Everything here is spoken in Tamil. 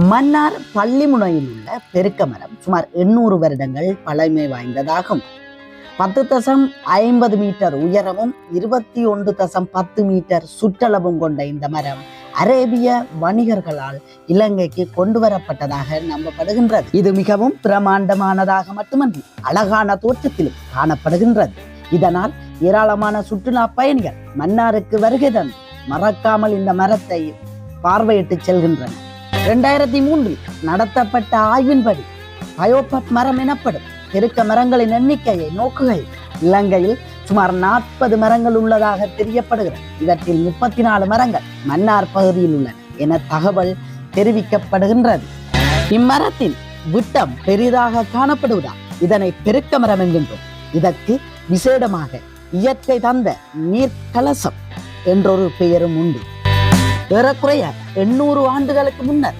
மன்னார் பள்ளிமுனையில் உள்ள பெருக்க மரம் சுமார் எண்ணூறு வருடங்கள் பழமை வாய்ந்ததாகும். பத்து தசம் ஐம்பது மீட்டர் உயரமும் இருபத்தி ஒன்று தசம் பத்து மீட்டர் சுற்றளவும் கொண்ட இந்த மரம் அரேபிய வணிகர்களால் இலங்கைக்கு கொண்டு வரப்பட்டதாக நம்பப்படுகின்றது. இது மிகவும் பிரமாண்டமானதாக மட்டுமன்றி அழகான தோற்றத்திலும் காணப்படுகின்றது. இதனால் ஏராளமான சுற்றுலா பயணிகள் மன்னாருக்கு வருகை தந்து மறக்காமல் இந்த மரத்தை பார்வையிட்டு செல்கின்றனர். இரண்டாயிரத்தி மூன்றில் நடத்தப்பட்ட ஆய்வின்படி பயோபட் மரம் எனப்படும் பெருக்க மரங்களின் எண்ணிக்கையை நோக்குகையில் இலங்கையில் சுமார் நாற்பது மரங்கள் உள்ளதாக தெரியப்படுகிறது. இவற்றில் முப்பத்தி நாலு மரங்கள் மன்னார் பகுதியில் உள்ளன என தகவல் தெரிவிக்கப்படுகின்றது. இம்மரத்தின் விட்டம் பெரிதாக காணப்படுவதால் இதனை பெருக்க மரம் என்கின்றோம். இதற்கு விசேடமாக இயற்கை தந்த நீர்க்கலசம் என்றொரு பெயரும் உண்டு. ஏறக்குறைய எண்ணூறு ஆண்டுகளுக்கு முன்னர்